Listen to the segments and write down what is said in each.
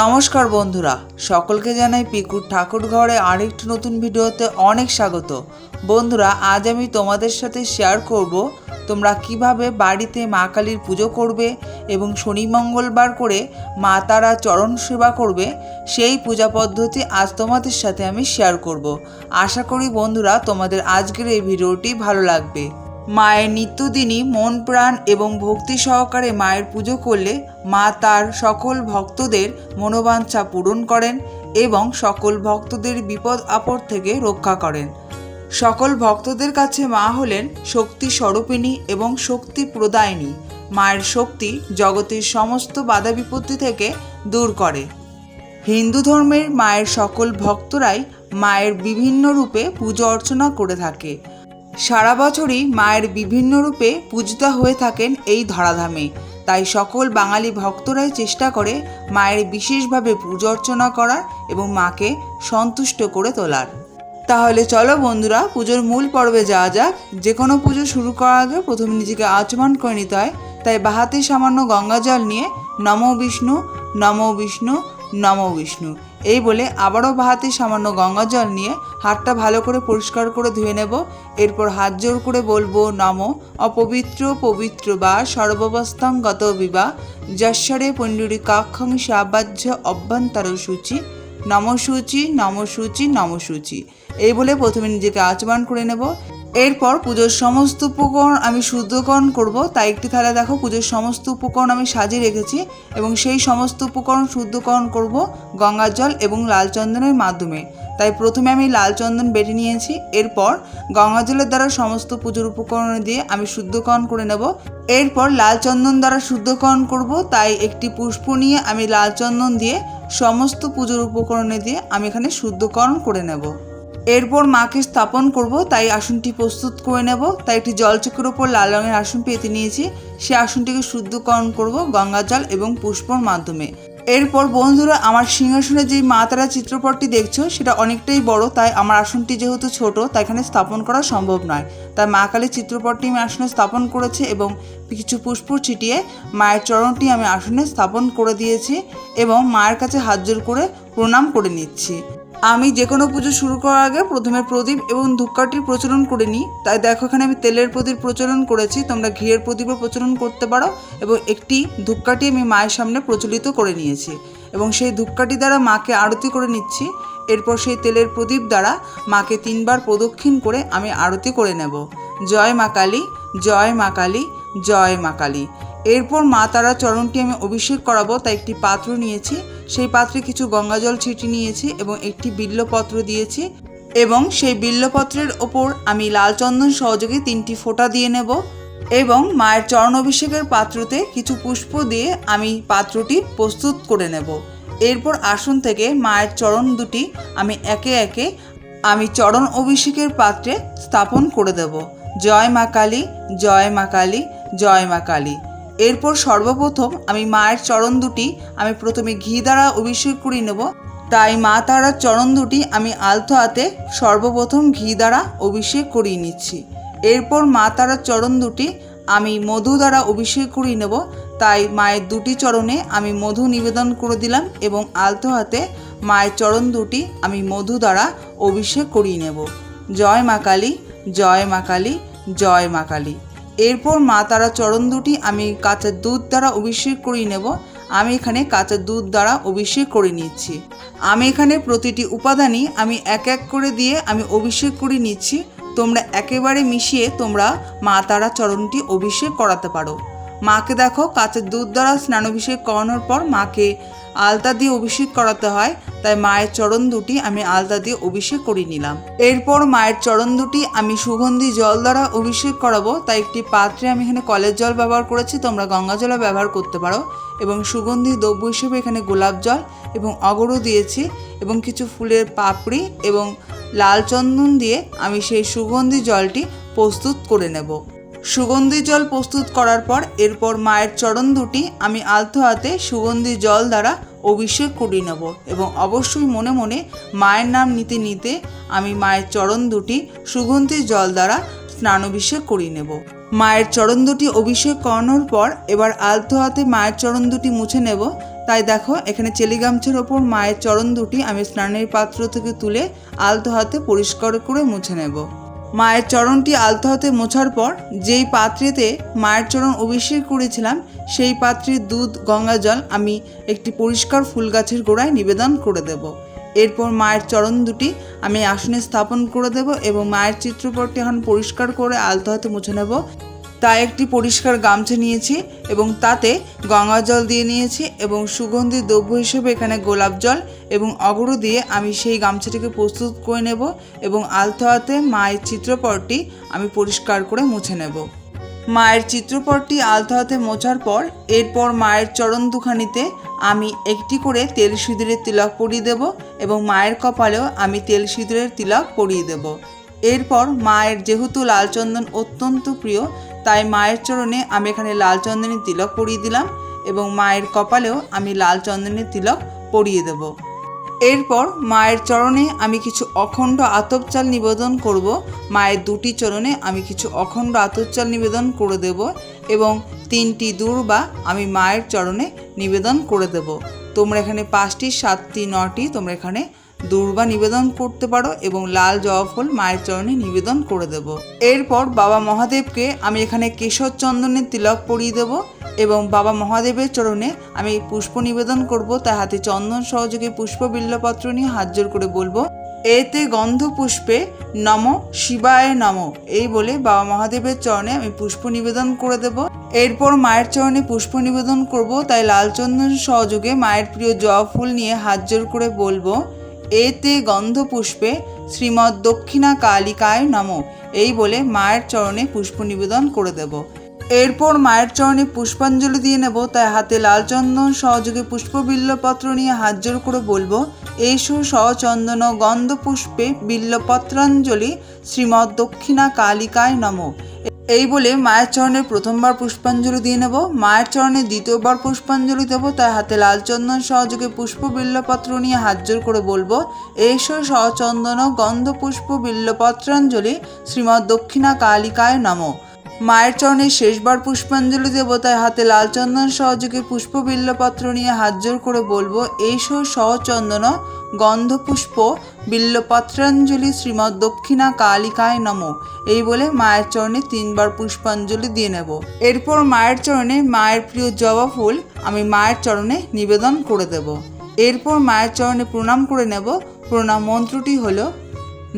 নমস্কার বন্ধুরা, সকলকে জানাই পিকুর ঠাকুর ঘরে আরেকটি নতুন ভিডিওতে অনেক স্বাগত। বন্ধুরা, আজ আমি তোমাদের সাথে শেয়ার করব তোমরা কীভাবে বাড়িতে মা কালীর পুজো করবে এবং শনি মঙ্গলবার করে মা তারা চরণ সেবা করবে, সেই পূজা পদ্ধতি আজ তোমাদের সাথে আমি শেয়ার করব। আশা করি বন্ধুরা, তোমাদের আজকের এই ভিডিওটি ভালো লাগবে। মায়ের নিত্যদিনই মন, প্রাণ এবং ভক্তি সহকারে মায়ের পুজো করলে মা তার সকল ভক্তদের মনোবাঞ্ছা পূরণ করেন এবং সকল ভক্তদের বিপদ, আপদ থেকে রক্ষা করেন। সকল ভক্তদের কাছে মা হলেন শক্তি স্বরূপিণী এবং শক্তি প্রদায়িনী। মায়ের শক্তি জগতের সমস্ত বাধা বিপত্তি থেকে দূর করে। হিন্দু ধর্মের মায়ের সকল ভক্তরাই মায়ের বিভিন্ন রূপে পুজো অর্চনা করে থাকে। সারা বছরই মায়ের বিভিন্ন রূপে পূজিতা হয়ে থাকেন এই ধরাধামে। তাই সকল বাঙালি ভক্তরাই চেষ্টা করে মায়ের বিশেষভাবে পুজো অর্চনা করার এবং মাকে সন্তুষ্ট করে তোলার। তাহলে চলো বন্ধুরা, পুজোর মূল পর্বে যাওয়া যাক। যে কোনো পুজো শুরু করার আগে প্রথমে নিজেকে আচমন করে নিতে হয়। তাই বাহাতে সামান্য গঙ্গা জল নিয়ে নম বিষ্ণু নম বিষ্ণু নম বিষ্ণু। এই বলে আবারও বাহাতে সামান্য গঙ্গা জল নিয়ে হাতটা ভালো করে পরিষ্কার করে ধুয়ে নেব। এরপর হাত জোর করে বলব, নম, অপবিত্র, পবিত্র বা সর্বাবস্থাং গত বিবা যশ্বরে পণ্ডুরি কাক্ষং সাবাহ্য অভ্যন্তর সূচি নমসূচি নমসূচি নমসূচি এই বলে প্রথমে নিজেকে আচমান করে নেব। এরপর পুজোর সমস্ত উপকরণ আমি শুদ্ধকরণ করব। তাই একটি থালা দেখো, পুজোর সমস্ত উপকরণ আমি সাজিয়ে রেখেছি এবং সেই সমস্ত উপকরণ শুদ্ধকরণ করব গঙ্গার জল এবং লাল চন্দনের মাধ্যমে। তাই প্রথমে আমি লাল চন্দন বেটে নিয়েছি, এরপর গঙ্গা জলের দ্বারা সমস্ত পুজোর উপকরণ দিয়ে আমি শুদ্ধকরণ করে নেব। এরপর লাল চন্দন দ্বারা শুদ্ধকরণ করব, তাই একটি পুষ্প নিয়ে আমি লাল চন্দন দিয়ে সমস্ত পুজোর উপকরণে দিয়ে আমি এখানে শুদ্ধকরণ করে নেব। এরপর মাকে স্থাপন করব, তাই আসনটি প্রস্তুত করে নেব। তাই একটি জলচক্রের ওপর লাল রঙের আসন পেতে নিয়েছি। সে আসনটিকে শুদ্ধকরণ করব গঙ্গা জল এবং পুষ্পর মাধ্যমে। এরপর বন্ধুরা, আমার সিংহাসনে যে মা তারা চিত্রপটটি দেখছ, সেটা অনেকটাই বড়, তাই আমার আসনটি যেহেতু ছোট, তাই এখানে স্থাপন করা সম্ভব নয়। তাই মা কালীর চিত্রপটটি আমি আসনে স্থাপন করেছি এবং কিছু পুষ্প ছিটিয়ে মায়ের চরণটি আমি আসনে স্থাপন করে দিয়েছি এবং মায়ের কাছে হাত করে প্রণাম করে নিচ্ছি। আমি যে কোনো পুজো শুরু করার আগে প্রথমে প্রদীপ এবং ধূপকাঠির প্রচলন করে নিই। তাই দেখো, এখানে আমি তেলের প্রদীপ প্রচলন করেছি। তোমরা ঘিয়ের প্রদীপও প্রচলন করতে পারো এবং একটি ধূপকাঠি আমি মায়ের সামনে প্রচলিত করে নিয়েছি এবং সেই ধূপকাঠি দ্বারা মাকে আরতি করে নিচ্ছি। এরপর সেই তেলের প্রদীপ দ্বারা মাকে তিনবার প্রদক্ষিণ করে আমি আরতি করে নেব। জয় মা কালী, জয় মা কালী, জয় মা কালী। এরপর মা তারা চরণটি আমি অভিষেক করাবো, তাই একটি পাত্র নিয়েছি। সেই পাত্রে কিছু গঙ্গাজল ছিটি নিয়েছি এবং একটি বিল্লপত্র দিয়েছি এবং সেই বিল্লপত্রের ওপর আমি লাল চন্দন সহযোগে তিনটি ফোঁটা দিয়ে নেব এবং মায়ের চরণ অভিষেকের পাত্রতে কিছু পুষ্প দিয়ে আমি পাত্রটি প্রস্তুত করে নেব। এরপর আসন থেকে মায়ের চরণ দুটি আমি একে একে আমি চরণ অভিষেকের পাত্রে স্থাপন করে দেব। জয় মা কালী, জয় মা কালী, জয় মা কালী। এরপর সর্বপ্রথম আমি মায়ের চরণ দুটি আমি প্রথমে ঘি দ্বারা অভিষেক করে নেব। তাই মা তারার চরণ দুটি আমি আলতো হাতে সর্বপ্রথম ঘি দ্বারা অভিষেক করিয়ে নিচ্ছি। এরপর মা তারার চরণ দুটি আমি মধু দ্বারা অভিষেক করিয়ে নেব। তাই মায়ের দুটি চরণে আমি মধু নিবেদন করে দিলাম এবং আলতো হাতে মায়ের চরণ দুটি আমি মধু দ্বারা অভিষেক করিয়ে নেব। জয় মা কালী, জয় মা কালী, জয় মা কালী। এরপর মা তারা চরণ দুটি আমি কাঁচা দুধ দ্বারা অভিষেক করিয়ে নেব। আমি এখানে কাঁচা দুধ দ্বারা অভিষেক করে নিচ্ছি। আমি এখানে প্রতিটি উপাদানই আমি এক এক করে দিয়ে আমি অভিষেক করে নিচ্ছি। তোমরা একেবারে মিশিয়ে তোমরা মা তারা চরণটি অভিষেক করাতে পারো। মাকে দেখো কাঁচা দুধ দ্বারা স্নানাভিষেক করানোর পর মাকে আলতা দিয়ে অভিষেক করাতে হয়, তাই মায়ের চরণ দুটি আমি আলতা দিয়ে অভিষেক করে নিলাম। এরপর মায়ের চরণ দুটি আমি সুগন্ধি জল দ্বারা অভিষেক করাবো, তাই একটি পাত্রে আমি এখানে কলের জল ব্যবহার করেছি, তোমরা গঙ্গা জলও ব্যবহার করতে পারো। এবং সুগন্ধি দ্রব্য হিসেবে এখানে গোলাপ জল এবং অগরও দিয়েছি এবং কিছু ফুলের পাপড়ি এবং লাল চন্দন দিয়ে আমি সেই সুগন্ধি জলটি প্রস্তুত করে নেব। সুগন্ধি জল প্রস্তুত করার পর এরপর মায়ের চরণ দুটি আমি আলতো হাতে সুগন্ধি জল দ্বারা অভিষেক করিয়ে নেব এবং অবশ্যই মনে মনে মায়ের নাম নিতে নিতে আমি মায়ের চরণ দুটি সুগন্ধি জল দ্বারা স্নানাভিষেক করিয়ে নেব। মায়ের চরণ দুটি অভিষেক করানোর পর এবার আলতো হাতে মায়ের চরণ দুটি মুছে নেব। তাই দেখো, এখানে চেলি গামছার ওপর মায়ের চরণ দুটি আমি স্নানের পাত্র থেকে তুলে আলতো হাতে পরিষ্কার করে মুছে নেব। মায়ের চরণটি আলতো হাতে মোছার পর যেই পাত্রেতে মায়ের চরণ অভিষেক করেছিলাম, সেই পাত্রের দুধ, গঙ্গা জল আমি একটি পরিষ্কার ফুল গাছের গোড়ায় নিবেদন করে দেব। এরপর মায়ের চরণ দুটি আমি আসনে স্থাপন করে দেব এবং মায়ের চিত্রপটটি এখন পরিষ্কার করে আলতো হাতে মুছে নেব। তাই একটি পরিষ্কার গামছা নিয়েছি এবং তাতে গঙ্গা জল দিয়ে নিয়েছি এবং সুগন্ধি দ্রব্য হিসেবে এখানে গোলাপ জল এবং অগরু দিয়ে আমি সেই গামছাটিকে প্রস্তুত করে নেব এবং আলতো হাতে মায়ের চিত্রপটটি আমি পরিষ্কার করে মুছে নেব। মায়ের চিত্রপটটি আলতো হাতে মোছার পর এরপর মায়ের চরণ দুখানিতে আমি একটি করে তেল সিঁদুরের তিলক পরিয়ে দেব এবং মায়ের কপালেও আমি তেল সিঁদুরের তিলক পরিয়ে দেব। এরপর মায়ের যেহেতু লাল চন্দন অত্যন্ত প্রিয় তাই মায়ের চরণে আমি এখানে লাল চন্দনের তিলক পরিয়ে দিলাম এবং মায়ের কপালেও আমি লাল চন্দনের তিলক পরিয়ে দেব। এরপর মায়ের চরণে আমি কিছু অখণ্ড আতপ চাল নিবেদন করব। মায়ের দুটি চরণে আমি কিছু অখণ্ড আতপ চাল নিবেদন করে দেব এবং তিনটি দূর্বা আমি মায়ের চরণে নিবেদন করে দেব। তোমরা এখানে পাঁচটি, সাতটি, নটি তোমরা এখানে দুর্বা নিবেদন করতে পারো এবং লাল জবা ফুল মায়ের চরণে নিবেদন করে দেব। এরপর বাবা মহাদেবকে আমি এখানে কেশর চন্দনের তিলক পরিয়ে দেব এবং বাবা মহাদেবের চরণে আমি পুষ্প নিবেদন করব। তার হাতে চন্দন সহযোগে পুষ্প বিল্লপত্র নিয়ে হাত জোর করে বলব, এতে গন্ধ পুষ্পে নম শিবায় নম। এই বলে বাবা মহাদেবের চরণে আমি পুষ্প নিবেদন করে দেব। এরপর মায়ের চরণে পুষ্প নিবেদন করব। তাই লাল চন্দন সহযোগে মায়ের প্রিয় জবা ফুল নিয়ে হাত জোর করে বলব এতে গন্ধ পুষ্পে শ্রীমৎ দক্ষিণা কালিকায় নম। এই বলে মায়ের চরণে পুষ্প নিবেদন করে দেব। এরপর মায়ের চরণে পুষ্পাঞ্জলি দিয়ে নেব। তাই হাতে লাল চন্দন সহযোগে পুষ্পবিল্লপত্র নিয়ে হাত জোর করে বলব এইসো সচন্দন গন্ধ পুষ্পে বিল্লপত্রাঞ্জলি শ্রীমৎ দক্ষিণা কালিকায় নম। এই বলে মায়ের চরণে প্রথমবার পুষ্পাঞ্জলি দিয়ে নেব। মায়ের চরণে দ্বিতীয়বার পুষ্পাঞ্জলি দেব। তাই হাতে লাল চন্দন সহযোগে পুষ্প বিল্লপত্র নিয়ে হাত জোর করে বলব এইসো সচন্দন গন্ধ পুষ্প বিল্লপত্রাঞ্জলি শ্রীমৎ দক্ষিণা কালিকায় নম। মায়ের চরণে শেষবার পুষ্পাঞ্জলি দেব। তাই হাতে লাল চন্দন সহযোগে পুষ্প বিল্লপত্র নিয়ে হাত জোর করে বলব এইসো সচন্দন গন্ধপুষ্প বিল্লপত্রাঞ্জলি শ্রীমৎ দক্ষিণা কালিকায় নম। এই বলে মায়ের চরণে তিনবার পুষ্পাঞ্জলি দিয়ে নেব। এরপর মায়ের চরণে মায়ের প্রিয় জবা ফুল আমি মায়ের চরণে নিবেদন করে দেব। এরপর মায়ের চরণে প্রণাম করে নেব। প্রণাম মন্ত্রটি হলো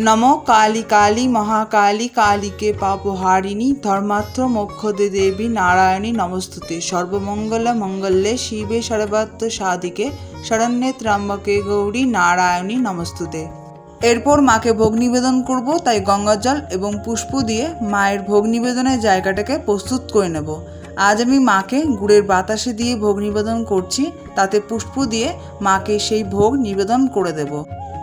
নম কালী কালী মহাকালী কালীকে পাপহারিণী ধর্মাত্র মোক্ষদে দেবী নারায়ণী নমস্তুতে। সর্বমঙ্গল মঙ্গলে শিবে সর্বাত্ম সাধিকে, শরণ্যে ত্রাম্বকে গৌরী নারায়ণী নমস্তুতে। এরপর মাকে ভোগ নিবেদন করব, তাই গঙ্গা জল এবং পুষ্প দিয়ে মায়ের ভোগ নিবেদনের জায়গাটাকে প্রস্তুত করে নেব। আজ আমি মাকে গুড়ের বাতাসে দিয়ে ভোগ নিবেদন করছি, তাতে পুষ্প দিয়ে মাকে সেই ভোগ নিবেদন করে দেব।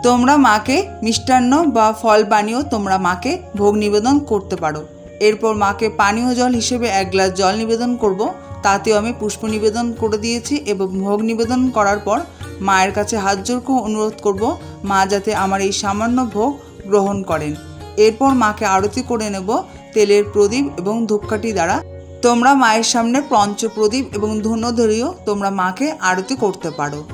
তোমরা মাকে মিষ্টান্ন বা ফল বানিয়েও তোমরা মাকে ভোগ নিবেদন করতে পারো। এরপর মাকে পানীয় জল হিসেবে এক গ্লাস জল নিবেদন করব। তাতেও আমি পুষ্প নিবেদন করে দিয়েছি এবং ভোগ নিবেদন করার পর মায়ের কাছে হাত জোর করে অনুরোধ করব মা যাতে আমার এই সামান্য ভোগ গ্রহণ করেন। এরপর মাকে আরতি করে নেব তেলের প্রদীপ এবং ধূপকাঠি দ্বারা। তোমরা মায়ের সামনে পঞ্চ প্রদীপ এবং ধন্য ধূনধরিও তোমরা মাকে আরতি করতে পারো।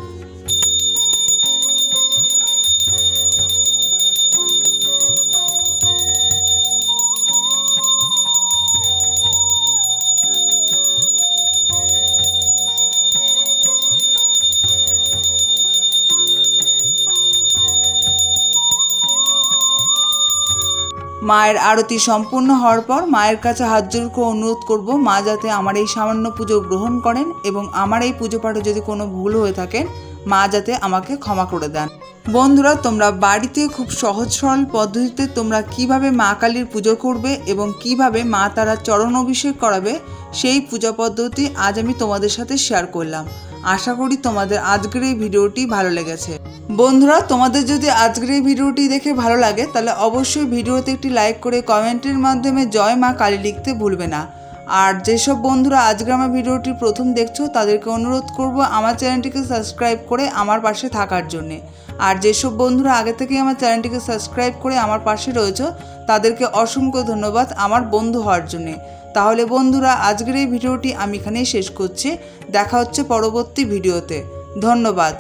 মায়ের আরতি সম্পূর্ণ হওয়ার পর মায়ের কাছে হাত জোর করে অনুরোধ করব, মা যাতে আমার এই সামান্য পুজো গ্রহণ করেন এবং আমার এই পুজো পাঠে যদি কোনো ভুল হয়ে থাকে, মা যাতে আমাকে ক্ষমা করে দেন। বন্ধুরা, তোমরা বাড়িতে খুব সহজ সরল পদ্ধতিতে তোমরা কীভাবে মা কালীর পুজো করবে এবং কীভাবে মা তারা চরণ অভিষেক করাবে, সেই পূজা পদ্ধতি আজ আমি তোমাদের সাথে শেয়ার করলাম। আশা করি তোমাদের আজকের এই ভিডিওটি ভালো লেগেছে। বন্ধুরা, তোমাদের যদি আজকের এই ভিডিওটি দেখে ভালো লাগে, তাহলে অবশ্যই ভিডিওতে একটি লাইক করে কমেন্টের মাধ্যমে জয় মা কালী লিখতে ভুলবে না। আর যেসব বন্ধুরা আজকে আমার ভিডিওটি প্রথম দেখছ, তাদেরকে অনুরোধ করব আমার চ্যানেলটিকে সাবস্ক্রাইব করে আমার পাশে থাকার জন্যে। আর যেসব বন্ধুরা আগে থেকেই আমার চ্যানেলটিকে সাবস্ক্রাইব করে আমার পাশে রয়েছে, তাদেরকে অসংখ্য ধন্যবাদ আমার বন্ধু হওয়ার জন্যে। তাহলে বন্ধুরা আজকের এই ভিডিওটি আমি এখানেই শেষ করছি। দেখা হচ্ছে পরবর্তী ভিডিওতে। ধন্যবাদ।